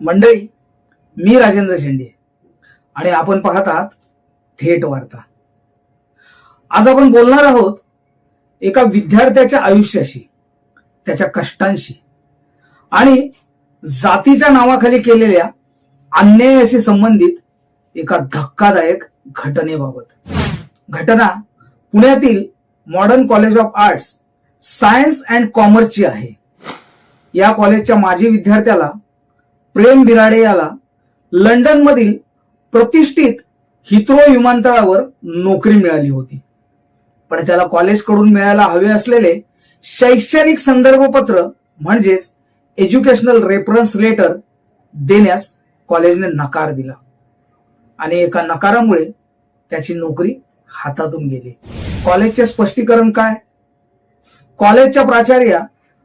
मंडळी मी राजेंद्र शेंडे आणि आपण पाहत आहात थेट वार्ता. आज आपण बोलणार आहोत एका विद्यार्थ्याच्या आयुष्याशी त्याच्या कष्टांशी आणि जातीच्या नावाखाली केलेल्या अन्यायाशी संबंधित एका धक्कादायक घटनेबाबत. घटना पुण्यातील modern college of arts science and कॉमर्सची आहे. या कॉलेजच्या माजी विद्यार्थ्याला प्रेम बिराडे याला लंडन मधील प्रतिष्ठित हिथ्रो विमानतळावर नोकरी मिळाली होती. पण त्याला कॉलेजकडून मिळायला हवे असलेले शैक्षणिक संदर्भपत्र म्हणजेच एज्युकेशनल रेफरन्स लेटर देण्यास कॉलेजने नकार दिला. आणि एका नकारामुळे त्याची नोकरी हातातून गेली. कॉलेजचे स्पष्टीकरण काय? कॉलेजच्या प्राचार्या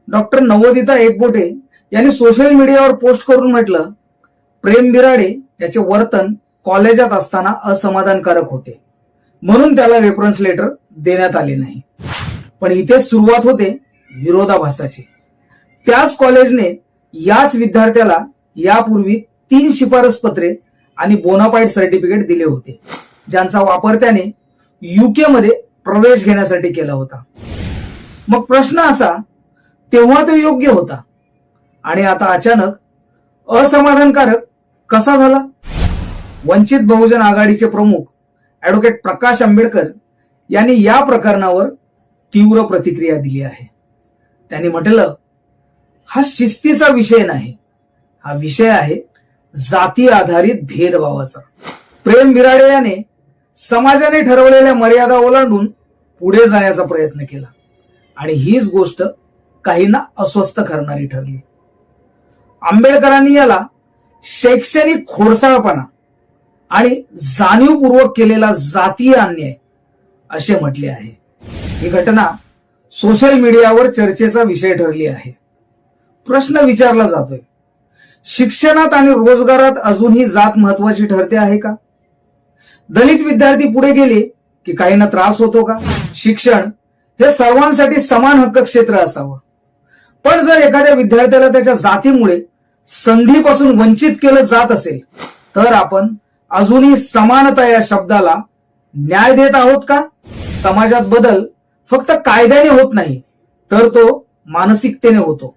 डॉक्टर नवोदिता एकबोटे यांनी सोशल मीडियावर पोस्ट करून म्हटलं प्रेम बिराडे याचे वर्तन कॉलेजात असताना असमाधानकारक होते. म्हणून त्याला रेफरन्स लेटर देण्यात आले नाही. पण इथे सुरुवात होते विरोधाभासाची. त्याच कॉलेजने याच विद्यार्थ्याला यापूर्वी तीन शिफारस पत्रे आणि बोनापाईट सर्टिफिकेट दिले होते ज्यांचा वापर त्याने युके मध्ये प्रवेश घेण्यासाठी केला होता. मग प्रश्न असा तेव्हा तो योग्य होता. आणि आता अचानक असमाधानकारक कसा झाला? वंचित बहुजन आघाडीचे प्रमुख ऍडव्होकेट प्रकाश आंबेडकर यांनी या प्रकरणावर तीव्र प्रतिक्रिया दिली आहे. त्यांनी म्हटलं हा शिस्तीचा विषय नाही. हा विषय आहे जाती आधारित भेदभावाचा. प्रेम बिराडे याने समाजाने ठरवलेल्या मर्यादा ओलांडून पुढे जाण्याचा प्रयत्न केला. आणि हीच गोष्ट काहींना अस्वस्थ करणारी ठरली. आंबेडकरांनी याला शैक्षणिक खोडसाळपणा आणि जाणीवपूर्वक केलेला जातीय अन्याय असे म्हटले आहे. ही घटना सोशल मीडियावर चर्चेचा विषय ठरली आहे. प्रश्न विचारला जातोय. शिक्षणात आणि रोजगारात अजूनही जात महत्वाची ठरते आहे का? दलित विद्यार्थी पुढे गेले की काहींना त्रास होतो का? शिक्षण हे सर्वांसाठी समान हक्क क्षेत्र असावं. पण जर एखाद्या विद्यार्थ्याला त्याच्या जातीमुळे संधीपासून वंचित केलं जात असेल तर आपण अजूनही समानता या शब्दाला न्याय देत आहोत का? समाजात बदल फक्त कायद्याने होत नाही तर तो मानसिकतेने होतो.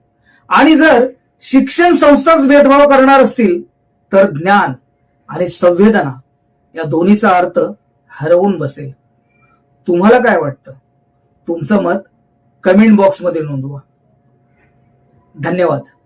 आणि जर शिक्षण संस्थाच भेदभाव करणार असतील तर ज्ञान आणि संवेदना या दोन्हीचा अर्थ हरवून बसेल. तुम्हाला काय वाटतं? तुमचं मत कमेंट बॉक्समध्ये नोंदवा. धन्यवाद.